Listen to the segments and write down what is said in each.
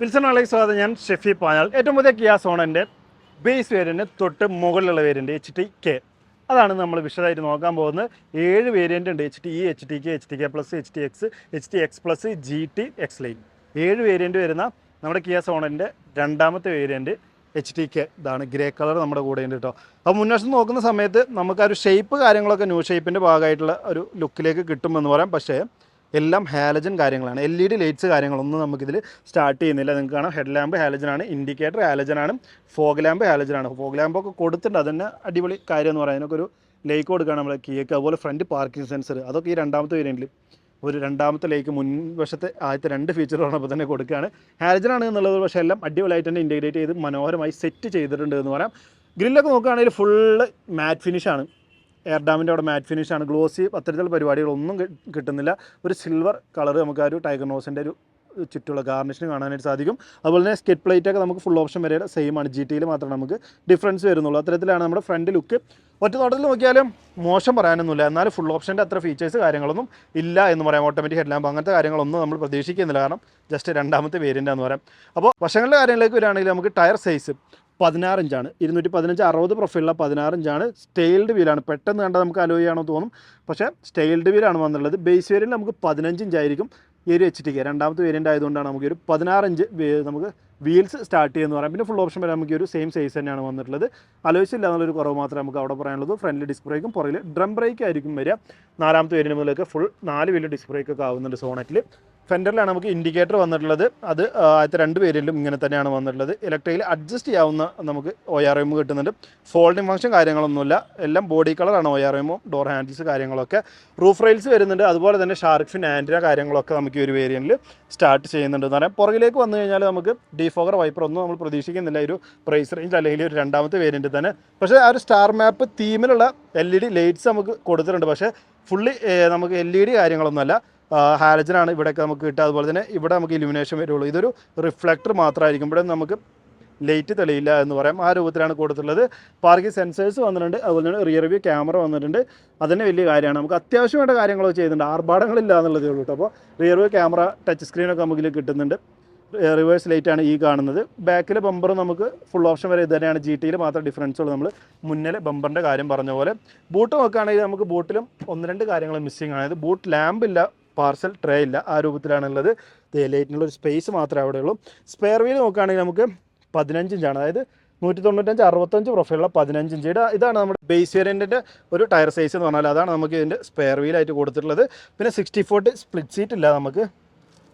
Wilson അലൈഹി സ്വാഗതം. ഞാൻ ഷെഫി പാഞ്ഞാൽ ഏറ്റവും പുതിയ കിയാ സോണന്റെ ബേസ് വേരിയന്റ് തൊട്ട് മുകളിലുള്ള വേരിയന്റ് എച്ച് ടി കെ അതാണ് നമ്മൾ വിശദമായിട്ട് നോക്കാൻ പോകുന്നത്. ഏഴ് വേരിയന്റ് ഉണ്ട്. H T E H T K H T K plus H T X H T X plus G T X line ഏഴ് വേരിയന്റ് വരുന്ന നമ്മുടെ കിയ സോണന്റെ രണ്ടാമത്തെ വേരിയന്റ് എച്ച് ടി കെ ഇതാണ് ഗ്രേ കളർ നമ്മുടെ കൂടെ ഉണ്ട് കേട്ടോ. അപ്പോൾ മുൻവശം നോക്കുന്ന സമയത്ത് നമുക്ക് ആ ഒരു ഷേപ്പ് കാര്യങ്ങളൊക്കെ ന്യൂ ഷേപ്പിന്റെ ഭാഗമായിട്ടുള്ള ഒരു ലുക്കിലേക്ക് കിട്ടുമെന്ന് പറയാം. പക്ഷേ എല്ലാം ഹാലജൻ കാര്യങ്ങളാണ്. എൽ ഇ ഡി ലൈറ്റ്സ് കാര്യങ്ങളൊന്നും നമുക്കിതിൽ സ്റ്റാർട്ട് ചെയ്യുന്നില്ല. നിങ്ങൾക്ക് കാണാം ഹെഡ് ലാമ്പ് ഹാലജനാണ് ഇൻഡിക്കേറ്റർ ഹാലജനാണ് ഫോഗ് ലാമ്പ് ഹാലജനാണ് ഫോഗ് ലാമ്പൊക്കെ കൊടുത്തിട്ടുണ്ട്. അതന്നെ അടിപൊളി കാര്യം എന്ന് പറയാം. അതിനൊക്കെ ഒരു ലേക്ക് കൊടുക്കുകയാണ് നമ്മളെ കീക്ക് അതുപോലെ ഫ്രണ്ട് പാർക്കിംഗ് സെൻസർ അതൊക്കെ ഈ രണ്ടാമത്തെ വേരിയന്റിൽ ഒരു രണ്ടാമത്തെ ലേക്ക് മുൻവശത്തെ ആദ്യത്തെ രണ്ട് ഫീച്ചർ പറഞ്ഞപ്പോൾ തന്നെ കൊടുക്കുകയാണ് ഹാലജനാണ് എന്നുള്ളത് പക്ഷേ എല്ലാം അടിപൊളിയായിട്ട് തന്നെ ഇന്റഗ്രേറ്റ് ചെയ്ത് മനോഹരമായി സെറ്റ് ചെയ്തിട്ടുണ്ട് എന്ന് പറയാം. ഗ്രില്ലൊക്കെ നോക്കുകയാണെങ്കിൽ ഫുള്ള് മാറ്റ് ഫിനിഷാണ് എയർ ഡാമിന്റെ അവിടെ മാറ്റ് ഫിനിഷാണ് ഗ്ലോസി അത്തരത്തിലുള്ള പരിപാടികളൊന്നും കിട്ടുന്നില്ല. ഒരു സിൽവർ കളർ നമുക്ക് ആ ഒരു ടൈഗർ നോസിന്റെ ഒരു ചുറ്റുള്ള ഗാർണിഷിന് കാണാനായിട്ട് സാധിക്കും. അതുപോലെ തന്നെ സ്കെറ്റ് പ്ലേറ്റ് ഒക്കെ നമുക്ക് ഫുൾ ഓപ്ഷൻ വരെ സെയിം ആണ്. ജി ടിയിൽ മാത്രമേ നമുക്ക് ഡിഫറൻസ് വരുന്നുള്ളൂ. അത്തരത്തിലാണ് നമ്മുടെ ഫ്രണ്ട് ലുക്ക് ഒറ്റ നോട്ടത്തിൽ നോക്കിയാലും മോശം പറയാനൊന്നുമില്ല. എന്നാലും ഫുൾ ഓപ്ഷന്റെ അത്ര ഫീച്ചേഴ്സ് കാര്യങ്ങളൊന്നും ഇല്ല എന്ന് പറയാം. ഓട്ടോമാറ്റിക് ഹെഡ്ലാമ്പ് അങ്ങനത്തെ കാര്യങ്ങളൊന്നും നമ്മൾ പ്രതീക്ഷിക്കുന്നില്ല. കാരണം ജസ്റ്റ് രണ്ടാമത്തെ വേരിയന്റ് എന്ന് പറയാം. അപ്പോൾ വശങ്ങളുടെ കാര്യങ്ങളിലേക്ക് വരികയാണെങ്കിൽ നമുക്ക് ടയർ സൈസ് പതിനാറ് ഇഞ്ചാണ് ഇരുന്നൂറ്റി പതിനഞ്ച് അറുപത് പ്രൊഫൈലുള്ള പതിനാറ് ഇഞ്ചാണ് സ്റ്റെയിൽഡ് വീലാണ്. പെട്ടെന്ന് കണ്ടാൽ നമുക്ക് അലോയ് ആണോ തോന്നും. പക്ഷേ സ്റ്റെയിൽഡ് വീലാണ് വന്നുള്ളത് ബേസ് വേരിയന്റ് നമുക്ക് പതിനഞ്ച് ഇഞ്ചായിരിക്കും ഈ ഒരു എച്ച് ടി കെ രണ്ടാമത്തെ വേരിയന്റ് ആയതുകൊണ്ടാണ് നമുക്ക് ഒരു പതിനാറ് ഇഞ്ച് വേ- നമുക്ക് വീൽസ് സ്റ്റാർട്ട് ചെയ്യുമെന്ന് പറയാം. പിന്നെ ഫുൾ ഓപ്ഷൻ വരെ നമുക്ക് ഒരു സെയിം സൈസ് തന്നെയാണ് വന്നിട്ടുള്ളത്. അലോയ്സ് ഇല്ല എന്നുള്ളൊരു കുറവ് മാത്രമേ നമുക്ക് അവിടെ പറയാനുള്ളൂ. ഫ്രണ്ടിൽ ഡിസ്ക് ബ്രേക്കും പുറകിൽ ഡ്രം ബ്രേക്ക് ആയിരിക്കും വരിക. നാലാമത്തെ വേരിയന്റ് മുതലൊക്കെ ഫുൾ നാല് വീൽ ഡിസ്ക് ബ്രേക്കൊക്കെ ആവുന്നുണ്ട് സോണറ്റിൽ ഫെൻഡറിലാണ് നമുക്ക് ഇൻഡിക്കേറ്റർ വന്നിട്ടുള്ളത്. അത് ആദ്യത്തെ രണ്ട് വേരിയന്റും ഇങ്ങനെ തന്നെയാണ് വന്നിട്ടുള്ളത്. ഇലക്ട്രിയിൽ അഡ്ജസ്റ്റ് ചെയ്യാവുന്ന നമുക്ക് ഒ ആർ എം കിട്ടുന്നുണ്ട്. ഫോൾഡിംഗ് ഫംഗ്ഷൻ കാര്യങ്ങളൊന്നുമില്ല. എല്ലാം ബോഡി കളറാണ് ഒ ആർ എമ്മും ഡോർ ഹാൻഡിൽസ് കാര്യങ്ങളൊക്കെ. റൂഫ് റെയിൽസ് വരുന്നുണ്ട്. അതുപോലെ തന്നെ ഷാർക്ക് ഫിൻ കാര്യങ്ങളൊക്കെ നമുക്ക് ഈ ഒരു വേരിയന്റിൽ സ്റ്റാർട്ട് ചെയ്യുന്നുണ്ട് എന്ന് പറയാം. പുറകിലേക്ക് വന്നു കഴിഞ്ഞാൽ നമുക്ക് ഡിഫോഗർ വൈപ്പർ ഒന്നും നമ്മൾ പ്രതീക്ഷിക്കുന്നില്ല. ഒരു പ്രൈസ് റേഞ്ച് അല്ലെങ്കിൽ ഒരു രണ്ടാമത്തെ വേരിയന്റ് തന്നെ. പക്ഷേ ആ ഒരു സ്റ്റാർ മാപ്പ് തീമിലുള്ള എൽ ഇ ഡി ലൈറ്റ്സ് നമുക്ക് കൊടുത്തിട്ടുണ്ട്. പക്ഷേ ഫുള്ളി നമുക്ക് എൽ ഇ ഡി കാര്യങ്ങളൊന്നുമല്ല. ഹാലജനാണ് ഇവിടെയൊക്കെ നമുക്ക് കിട്ടുക. അതുപോലെ തന്നെ ഇവിടെ നമുക്ക് ഇലുമിനേഷൻ വരുള്ളൂ. ഇതൊരു റിഫ്ലക്ടർ മാത്രമായിരിക്കും. ഇവിടെ നമുക്ക് ലൈറ്റ് തെളിയില്ല എന്ന് പറയാം. ആ രൂപത്തിലാണ് കൊടുത്തിട്ടുള്ളത്. പാർക്കി സെൻസേഴ്സ് വന്നിട്ടുണ്ട്. അതുപോലെ തന്നെ റിയർ വ്യൂ ക്യാമറ വന്നിട്ടുണ്ട്. അതിന് വലിയ കാര്യമാണ്. നമുക്ക് അത്യാവശ്യം വേണ്ട കാര്യങ്ങളൊക്കെ ചെയ്യുന്നുണ്ട്. ആർഭാടങ്ങളില്ല എന്നുള്ളതേ ഉള്ളൂ കേട്ടോ. അപ്പോൾ റിയർ വ്യൂ ക്യാമറ ടച്ച് സ്ക്രീനൊക്കെ നമുക്ക് കിട്ടുന്നുണ്ട്. റിവേഴ്സ് ലൈറ്റാണ് ഈ കാണുന്നത്. ബാക്കിലെ ബമ്പർ നമുക്ക് ഫുൾ ഓപ്ഷൻ വരെ ഇത് തന്നെയാണ്. ജി ടിയിൽ മാത്രം ഡിഫറൻസ് ഉള്ളൂ. നമ്മൾ മുന്നിലെ ബമ്പറിന്റെ കാര്യം പറഞ്ഞ പോലെ. ബൂട്ട് നോക്കുകയാണെങ്കിൽ നമുക്ക് ബൂട്ടിലും ഒന്ന് രണ്ട് കാര്യങ്ങൾ മിസ്സിംഗ് ആണ്. അതായത് ബൂട്ട് ലാമ്പ് ഇല്ല പാർസൽ ട്രേ ഇല്ല ആ രൂപത്തിലാണുള്ളത്. ലൈറ്റിനുള്ള ഒരു സ്പേസ് മാത്രമേ അവിടെ ഉള്ളൂ. സ്പെയർ വീൽ നോക്കുകയാണെങ്കിൽ നമുക്ക് പതിനഞ്ച് ഇഞ്ചാണ്. അതായത് നൂറ്റി തൊണ്ണൂറ്റഞ്ച് അറുപത്തഞ്ച് പ്രൊഫൈലുള്ള പതിനഞ്ച് ഇതാണ് നമ്മുടെ ബേസ് വേരിയന്റിന്റെ ഒരു ടയർ സൈസ് എന്ന് പറഞ്ഞാൽ അതാണ് നമുക്ക് ഇതിന്റെ സ്പെയർ വീലായിട്ട് കൊടുത്തിട്ടുള്ളത്. പിന്നെ സിക്സ്റ്റി ഫോർട്ട് സ്പ്ലിറ്റ് സീറ്റ് ഇല്ല നമുക്ക്.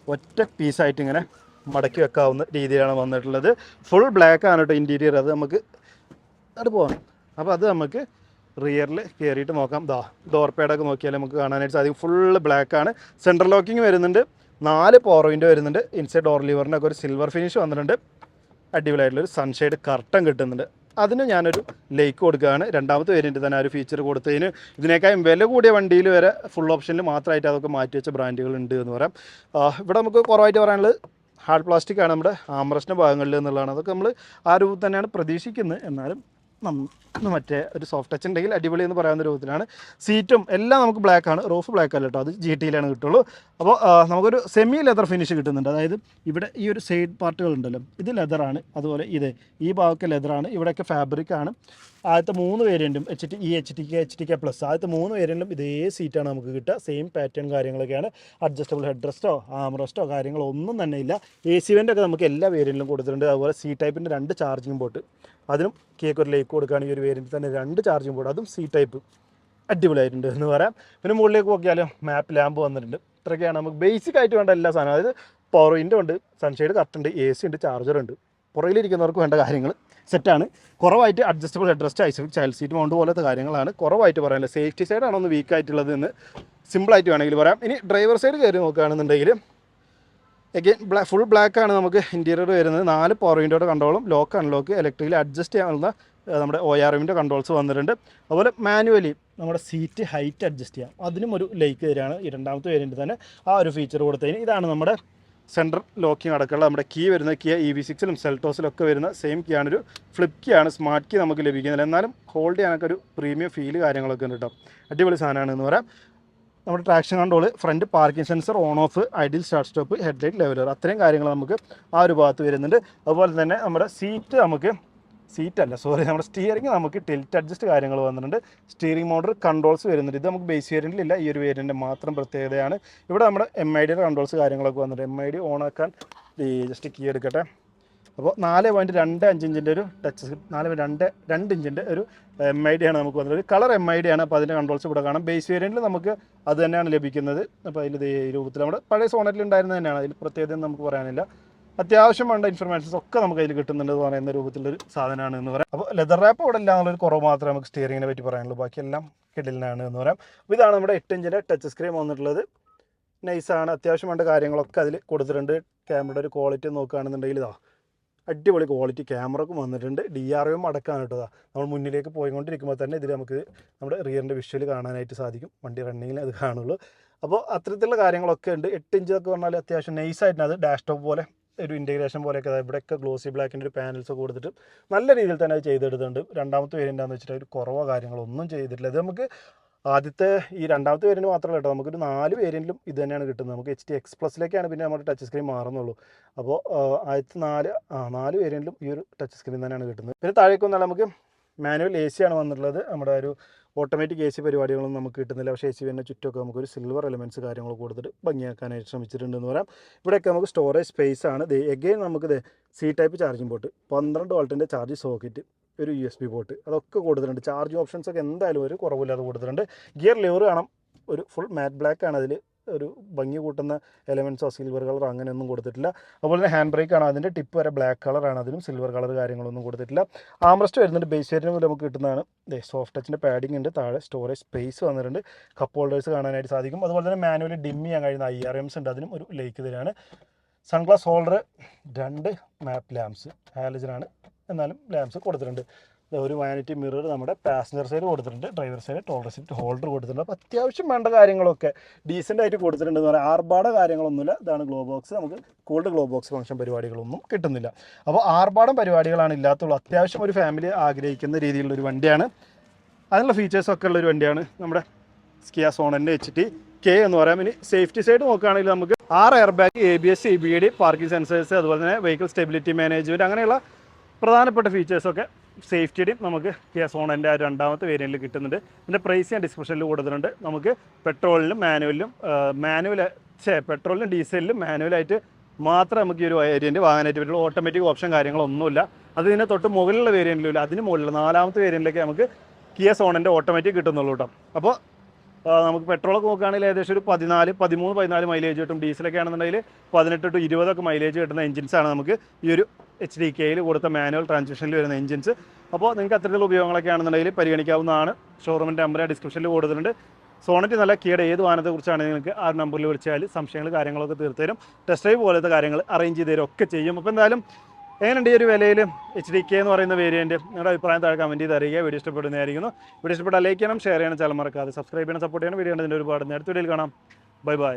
ഒറ്റ പീസായിട്ട് ഇങ്ങനെ മടക്കി വെക്കാവുന്ന രീതിയിലാണ് വന്നിട്ടുള്ളത്. ഫുൾ ബ്ലാക്ക് ആണ് കേട്ടോ ഇന്റീരിയർ അത് നമുക്ക് അത് പോകാം അപ്പോൾ അത് നമുക്ക് റിയറിൽ കയറിയിട്ട് നോക്കാം. ദാ ഡോർ പാഡൊക്കെ നോക്കിയാൽ നമുക്ക് കാണാനായിട്ട് സാധിക്കും. ഫുള്ള് ബ്ലാക്ക് ആണ്. സെൻട്രൽ ലോക്കിംഗ് വരുന്നുണ്ട്. നാല് വിൻഡോ വരുന്നുണ്ട്. ഇൻസൈഡ് ഡോർ ലിവറിനൊക്കെ ഒരു സിൽവർ ഫിനിഷ് വന്നിട്ടുണ്ട്. അടിപൊളിയായിട്ടുള്ളൊരു സൺഷെയ്ഡ് കർട്ടൻ കിട്ടുന്നുണ്ട്. അതിന് ഞാനൊരു ലൈക്ക് കൊടുക്കുകയാണ്. രണ്ടാമത്തെ വേരിയന്റ് തന്നെ ആ ഒരു ഫീച്ചർ കൊടുത്തതിന്. ഇതിനേക്കാളും വില കൂടിയ വണ്ടിയിൽ വരെ ഫുൾ ഓപ്ഷനിൽ മാത്രമായിട്ട് അതൊക്കെ മാറ്റി വെച്ച ബ്രാൻഡുകൾ ഉണ്ട് എന്ന് പറയാം. ഇവിടെ നമുക്ക് കുറവായിട്ട് പറയാനുള്ളത് ഹാർഡ് പ്ലാസ്റ്റിക് ആണ് നമ്മുടെ ആംബ്രസ്റ്റിന്റെ ഭാഗങ്ങളിൽ എന്നുള്ളതാണ് അതൊക്കെ നമ്മൾ ആ രൂപത്തിൽ തന്നെയാണ് പ്രതീക്ഷിക്കുന്നത്. എന്നാലും നമ്മ മറ്റേ ഒരു സോഫ്റ്റ് ടച്ച് ഉണ്ടെങ്കിൽ അടിപൊളി എന്ന് പറയാവുന്ന രൂപത്തിലാണ്. സീറ്റും എല്ലാം നമുക്ക് ബ്ലാക്ക് ആണ്. റോഫ് ബ്ലാക്ക് അല്ല കേട്ടോ. അത് ജി ടിയിലാണ് കിട്ടുള്ളൂ. അപ്പോൾ നമുക്കൊരു സെമി ലെതർ ഫിനിഷ് കിട്ടുന്നുണ്ട്. അതായത് ഇവിടെ ഈ ഒരു സൈഡ് പാർട്ടുകൾ ഉണ്ടല്ലോ. ഇത് ലെതറാണ് അതുപോലെ ഇത് ഈ ഭാഗമൊക്കെ ലെതറാണ് ഇവിടെയൊക്കെ ഫാബ്രിക് ആണ്. ആദ്യത്തെ മൂന്ന് വേരിയന്റും H T E H T K H T K plus ആദ്യത്തെ മൂന്ന് വേരിയന്റും ഇതേ സീറ്റാണ് നമുക്ക് കിട്ടുക. സെയിം പാറ്റേൺ കാര്യങ്ങളൊക്കെയാണ്. അഡ്ജസ്റ്റബിൾ ഹെഡ് റെസ്റ്റോ ആം റെസ്റ്റോ ഒന്നും തന്നെ ഇല്ല. എ സി വെന്റൊക്കെ നമുക്ക് എല്ലാ വേരിയന്റിലും കൊടുത്തിട്ടുണ്ട്. അതുപോലെ സി ടൈപ്പിന്റെ രണ്ട് ചാർജിങ് പോർട്ട് അതിനും കേക്ക് ഒരു ലേക്ക് കൊടുക്കുകയാണെങ്കിൽ ഒരു വേരിയന്റ് തന്നെ രണ്ട് ചാർജിങ് പോർട്ട് അതും സി ടൈപ്പ് അടിപൊളിയായിട്ടുണ്ട് എന്ന് പറയാം. പിന്നെ മുകളിലേക്ക് നോക്കിയാലോ മാപ്പ് ലാമ്പ് വന്നിട്ടുണ്ട്. ഇത്രയൊക്കെയാണ് നമുക്ക് ബേസിക് ആയിട്ട് വേണ്ട എല്ലാ സാധനവും. അതായത് പവർ വിൻഡോ ഉണ്ട് സൺഷെയ്ഡ് കറക്റ്റ് ഉണ്ട് എ സി ഉണ്ട് ചാർജർ ഉണ്ട്. പുറകിലിരിക്കുന്നവർക്ക് വേണ്ട കാര്യങ്ങൾ സെറ്റാണ്. കുറവായിട്ട് adjustable headrest ISOFIX child seat mount പോലത്തെ കാര്യങ്ങളാണ്. കുറവായിട്ട് പറയാനുള്ളത് സേഫ്റ്റി സൈഡാണ് ഒന്ന് വീക്ക് ആയിട്ടുള്ളത് എന്ന് സിമ്പിളായിട്ട് വേണമെങ്കിൽ പറയാം. ഇനി ഡ്രൈവർ സൈഡ് കയറി നോക്കുകയാണെന്നുണ്ടെങ്കിൽ എഗെയിൻ ബ്ലാ ഫുൾ ബ്ലാക്ക് ആണ് നമുക്ക് ഇന്റീരിയർ വരുന്നത്. നാല് പവർ വിൻഡോയുടെ കൺട്രോളും ലോക്ക് അൺലോക്ക് ഇലക്ട്രിക്കലി അഡ്ജസ്റ്റ് ചെയ്യാനുള്ള നമ്മുടെ ഒ ആർ എമ്മിന്റെ കൺട്രോൾസ് വന്നിട്ടുണ്ട്. അതുപോലെ മാനുവലി നമ്മുടെ സീറ്റ് ഹൈറ്റ് അഡ്ജസ്റ്റ് ചെയ്യാം. അതിനും ഒരു ലൈക്ക് തരികയാണ് ഈ രണ്ടാമത്തെ വേരിയന്റ് തന്നെ. ആ ഒരു ഫീച്ചർ കൊടുത്തതിന്. ഇതാണ് നമ്മുടെ സെൻട്രൽ ലോക്കിംഗ് അടക്കമുള്ള നമ്മുടെ കീ വരുന്ന കിയ ഇ വി സിക്സിലും സെൽട്ടോസിലും ഒക്കെ വരുന്ന സെയിം കീ ആണ് ഒരു ഫ്ലിപ്പ് കീ ആണ്. സ്മാർട്ട് കീ നമുക്ക് ലഭിക്കുന്നില്ല എന്നാലും ഹോൾഡ് ചെയ്യാനൊക്കെ ഒരു പ്രീമിയം ഫീൽ കാര്യങ്ങളൊക്കെ ഉണ്ട് കേട്ടോ അടിപൊളി സാധനമാണ് എന്ന് പറയാം. നമ്മുടെ traction control front parking sensor on off ideal start stop headlight leveller അത്രയും കാര്യങ്ങൾ നമുക്ക് ആ ഒരു ഭാഗത്ത് വരുന്നുണ്ട്. അതുപോലെ തന്നെ നമ്മുടെ സീറ്റ് നമുക്ക് സീറ്റ് അല്ല സോറി നമ്മുടെ സ്റ്റിയറിംഗ് നമുക്ക് ടിൽറ്റ് അഡ്ജസ്റ്റ് കാര്യങ്ങൾ വന്നിട്ടുണ്ട്. സ്റ്റിയറിംഗ് മോഡൽ കൺട്രോൾസ് വരുന്നുണ്ട്. ഇത് നമുക്ക് ബേസ് വേരിയന്റിലില്ല ഈ ഒരു വേരിയന്റെ മാത്രം പ്രത്യേകതയാണ്. ഇവിടെ നമ്മുടെ എം ഐ ഡിയുടെ കൺട്രോൾസ് കാര്യങ്ങളൊക്കെ വന്നിട്ടുണ്ട്. എം ഐ ഡി ഓൺ ആക്കാൻ ഈ ജസ്റ്റ് കീ എടുക്കട്ടെ. അപ്പോൾ നാല് പോയിന്റ് രണ്ട് അഞ്ച് ഇഞ്ചിന്റെ ഒരു ടച്ച് നാല് point രണ്ട് രണ്ട് ഇഞ്ചിന്റെ ഒരു എം ഐ ഡി ആണ് നമുക്ക് വന്നത് കളർ എം ഐ ഡി ആണ്. അപ്പോൾ അതിന്റെ കൺട്രോൾസ് ഇവിടെ കാണാം. ബേസ് വേരിയന്റിൽ നമുക്ക് അത് തന്നെയാണ് ലഭിക്കുന്നത്. അപ്പോൾ അതിൽ ഈ രൂപത്തിൽ നമ്മുടെ പഴയ സോണറ്റിൽ ഉണ്ടായിരുന്നത് തന്നെയാണ്. അതിൽ പ്രത്യേകതൊന്നും നമുക്ക് പറയാനില്ല. അത്യാവശ്യം വേണ്ട ഇൻഫർമേഷൻസ് ഒക്കെ നമുക്ക് അതിൽ കിട്ടുന്നുണ്ട് എന്ന് പറയുന്ന രൂപത്തിലൊരു സാധനമാണ് എന്ന് പറയാം. അപ്പോൾ ലെതർ റാപ്പ് അവിടെ ഇല്ല എന്നുള്ളൊരു കുറവ് മാത്രമേ നമുക്ക് സ്റ്റിയറിങ്ങിനെ പറ്റി പറയാനുള്ളൂ. ബാക്കിയെല്ലാം കിടലിനാണ് എന്ന് പറയാം. അപ്പോൾ ഇതാണ് നമ്മുടെ എട്ട് ഇഞ്ചിന്റെ ടച്ച് സ്ക്രീൻ വന്നിട്ടുള്ളത്. നൈസാണ് അത്യാവശ്യം വേണ്ട കാര്യങ്ങളൊക്കെ അതിൽ കൊടുത്തിട്ടുണ്ട്. ക്യാമറയുടെ ഒരു ക്വാളിറ്റി നോക്കുകയാണെന്നുണ്ടെങ്കിൽ ഇതാ അടിപൊളി ക്വാളിറ്റി ക്യാമറക്കും വന്നിട്ടുണ്ട്. ഡി ആർ എം അടക്കാണ് കേട്ടോ നമ്മൾ മുന്നിലേക്ക് പോയിക്കൊണ്ടിരിക്കുമ്പോൾ തന്നെ ഇതിൽ നമുക്ക് നമ്മുടെ റിയറിന്റെ വിഷ്വൽ കാണാനായിട്ട് സാധിക്കും. വണ്ടി റണ്ണിങ്ങിൽ അത് കാണുള്ളൂ. അപ്പോൾ അത്തരത്തിലുള്ള കാര്യങ്ങളൊക്കെ ഉണ്ട്. എട്ട് ഇഞ്ച് പറഞ്ഞാൽ അത്യാവശ്യം നൈസായിട്ടുണ്ട് അത് ഡാഷ് ടോപ്പ് പോലെ ഒരു ഇന്റഗ്രേഷൻ പോലെയൊക്കെ ഇവിടെയൊക്കെ ഗ്ലോസി ബ്ലാക്കിന്റെ ഒരു പാനൽസ് കൊടുത്തിട്ട് നല്ല രീതിയിൽ തന്നെ അത് ചെയ്തെടുത്തിട്ടുണ്ട്. രണ്ടാമത്തെ വേരിയന്റാന്ന് വെച്ചിട്ട് ഒരു കുറവോ കാര്യങ്ങളോ ഒന്നും ചെയ്തിട്ടില്ല. ഇത് നമുക്ക് ആദ്യത്തെ ഈ രണ്ടാമത്തെ വേരിയന്റ് മാത്രമല്ല കേട്ടോ. നമുക്കൊരു നാല് വേരിയന്റിലും ഇത് തന്നെയാണ് കിട്ടുന്നത്. നമുക്ക് എച്ച് ടി എക്സ് പ്ലസിലേക്കാണ് പിന്നെ നമ്മുടെ ടച്ച് സ്ക്രീൻ മാറുന്നുള്ളൂ. അപ്പോൾ ആദ്യത്തെ നാല് ആ നാല് വേരിയന്റിലും ഈ ഒരു ടച്ച് സ്ക്രീൻ തന്നെയാണ് കിട്ടുന്നത്. പിന്നെ താഴേക്ക് വന്നാൽ നമുക്ക് മാനുവൽ എ ആണ് വന്നിട്ടുള്ളത്. നമ്മുടെ ഒരു ഓട്ടോമാറ്റിക് എ സി പരിപാടികളൊന്നും നമുക്ക് കിട്ടുന്നില്ല. പക്ഷേ എ സി തന്നെ ചുറ്റുമൊക്കെ നമുക്കൊരു സിൽവർ എലമെന്റ്സ് കാര്യങ്ങൾ കൊടുത്തിട്ട് ഭംഗിയാക്കാനായിട്ട് ശ്രമിച്ചിട്ടുണ്ടെന്ന് പറയാം. ഇവിടെയൊക്കെ നമുക്ക് സ്റ്റോറേജ് സ്പേസ് ആണ്. ഇത് എഗെയിൻ നമുക്ക് സി ടൈപ്പ് ചാർജിങ് പോട്ട് പന്ത്രണ്ട് വോൾട്ടിന്റെ ചാർജ് സോക്കറ്റ് ഒരു യു എസ് ബി പോട്ട് അതൊക്കെ കൊടുത്തിട്ടുണ്ട്. ചാർജിങ് ഓപ്ഷൻസ് ഒക്കെ എന്തായാലും ഒരു കുറവില്ലാതെ കൊടുത്തിട്ടുണ്ട്. ഗിയർ ലിവർ കാണാം. ഒരു ഫുൾ മാറ്റ് ബ്ലാക്ക് ആണ് അതിൽ ഒരു ഭംഗി കൂട്ടുന്ന എലമെൻസോ സിൽവർ കളർ അങ്ങനെയൊന്നും കൊടുത്തിട്ടില്ല. അതുപോലെ തന്നെ ഹാൻഡ് ബ്രേക്ക് ആണ്. അതിന്റെ ടിപ്പ് വരെ ബ്ലാക്ക് കളറാണ് അതിലും സിൽവർ കളർ കാര്യങ്ങളൊന്നും കൊടുത്തിട്ടില്ല. ആംറസ്റ്റ് വരുന്നുണ്ട്. ബേസ് വേരിയന്റ് മുതൽ നമുക്ക് കിട്ടുന്നതാണ്. സോഫ്റ്റ് ടച്ചിന്റെ പാഡിംഗ് ഉണ്ട്. താഴെ സ്റ്റോറേജ് സ്പേസ് വന്നിട്ടുണ്ട്. കപ്പ് ഹോൾഡേഴ്സ് കാണാനായിട്ട് സാധിക്കും. അതുപോലെ തന്നെ മാനുവലി ഡിം ചെയ്യാൻ കഴിയുന്ന ഐ ആർ എംസ് ഉണ്ട്. അതിനും ഒരു ലേക്ക് തരാണ് സൺഗ്ലാസ് ഹോൾഡർ രണ്ട് മാപ്പ് ലാംപ്സ് ഹാലജനാണ് എന്നാലും ലാംപ്സ് കൊടുത്തിട്ടുണ്ട്. ഒരു വാനിറ്റി മിറർ നമ്മുടെ പാസഞ്ചർ സൈഡ് കൊടുത്തിട്ടുണ്ട്. Driver side toll receipt holder കൊടുത്തിട്ടുണ്ട്. അപ്പോൾ അത്യാവശ്യം വേണ്ട കാര്യങ്ങളൊക്കെ ഡീസന്റ് ആയിട്ട് കൊടുത്തിട്ടുണ്ട് എന്ന് പറയാം. ആർബാട കാര്യങ്ങളൊന്നുമില്ല. ഇതാണ് ഗ്ലോ ബോക്സ് നമുക്ക് കൂൾഡ് ഗ്ലോ ബോക്സ് ഫംഗ്ഷൻ പരിപാടികളൊന്നും കിട്ടുന്നില്ല. അപ്പോൾ ആർഭാടം പരിപാടികളാണ് ഇല്ലാത്തുള്ളൂ അത്യാവശ്യം ഒരു ഫാമിലി ആഗ്രഹിക്കുന്ന രീതിയിലുള്ള ഒരു വണ്ടിയാണ്. അതിനുള്ള ഫീച്ചേഴ്സൊക്കെ ഉള്ള ഒരു വണ്ടിയാണ് നമ്മുടെ സ്കിയ സോണന്റെ എച്ച് ടി കെ എന്ന് പറയാം. ഇനി സേഫ്റ്റി സൈഡ് നോക്കുകയാണെങ്കിൽ നമുക്ക് ആറ് air bag A B S C B D parking sensors അതുപോലെ തന്നെ വെഹിക്കിൾ സ്റ്റെബിലിറ്റി മാനേജ്മെന്റ് അങ്ങനെയുള്ള പ്രധാനപ്പെട്ട ഫീച്ചേഴ്സൊക്കെ സേഫ്റ്റിയുടെയും നമുക്ക് കിയ സോണന്റെ ആ രണ്ടാമത്തെ വേരിയന്റിൽ കിട്ടുന്നുണ്ട്. ഇതിന്റെ പ്രൈസ് ഞാൻ ഡിസ്ക്രിപ്ഷനിൽ കൊടുത്തിട്ടുണ്ട്. നമുക്ക് പെട്രോളിലും മാനുവലിലും മാനുവൽ ഛേ പെട്രോളിലും ഡീസലിലും മാനുവലായിട്ട് മാത്രമേ നമുക്ക് ഈ ഒരു വേരിയന്റ് വാങ്ങാനായിട്ട് പറ്റുള്ളൂ. ഓട്ടോമാറ്റിക് ഓപ്ഷൻ കാര്യങ്ങളൊന്നുമില്ല. അത് ഇതിന്റെ തൊട്ട് മുകളിലുള്ള വേരിയന്റിലും അതിന് മുകളിൽ നാലാമത്തെ വേരിയന്റിലേക്ക് നമുക്ക് കിയ സോണന്റെ ഓട്ടോമാറ്റിക് കിട്ടുന്നുള്ളൂ കേട്ടോ അപ്പോൾ നമുക്ക് പെട്രോളൊക്കെ നോക്കുകയാണെങ്കിൽ ഏകദേശം ഒരു പതിനാല് പതിമൂന്ന് പതിനാല് മൈലേജ് കിട്ടും. ഡീസലൊക്കെ ആണെന്നുണ്ടെങ്കിൽ പതിനെട്ട് ടു ഇരുപതൊക്കെ മൈലേജ് കിട്ടുന്ന എഞ്ചിൻസാണ് നമുക്ക് ഈ ഒരു എച്ച് ഡി കെയിൽ കൊടുത്ത മാനുവൽ ട്രാൻസ്മിഷനിൽ വരുന്ന എഞ്ചിൻസ് അപ്പോൾ നിങ്ങൾക്ക് അത്തരത്തിലുള്ള ഉപയോഗങ്ങളൊക്കെ ആണെന്നുണ്ടെങ്കിൽ പരിഗണിക്കാവുന്നതാണ്. ഷോറൂമിന്റെ നമ്പർ ഡിസ്ക്രിപ്ഷനിൽ കൊടുത്തിട്ടുണ്ട്. സോണറ്റ് നല്ല കീയുടെ ഏത് വാഹനത്തെക്കുറിച്ചാണ് നിങ്ങൾക്ക് ആ നമ്പറിൽ വിളിച്ചാൽ സംശയങ്ങൾ കാര്യങ്ങളൊക്കെ തീർത്തരും ടെസ്റ്റ് ഡ്രൈവ് പോലത്തെ കാര്യങ്ങൾ അറേഞ്ച് ചെയ്ത് തരും ഒക്കെ ചെയ്യും. അപ്പോൾ എന്തായാലും എങ്ങനെയുണ്ട് ഈ ഒരു വിലയിൽ എച്ച് ഡി കെ എന്ന് പറയുന്ന വേരിയന്റ് നിങ്ങളുടെ അഭിപ്രായം താഴെ കമന്റ് ചെയ്ത് അറിയുക വീഡിയോ ഇഷ്ടപ്പെടുന്നതായിരിക്കുന്നു. വീഡിയോ ഇഷ്ടപ്പെട്ടാൽ ലൈക്ക് ചെയ്യണം ഷെയർ ചെയ്യണം ചാനൽ മറക്കാതെ സബ്സ്ക്രൈബ് ചെയ്യണം സപ്പോർട്ട് ചെയ്യണം. വീഡിയോ കണ്ടതിന്റെ ഒരുപാട് അടുത്ത വീഡിയോയിൽ കാണാം. Bye bye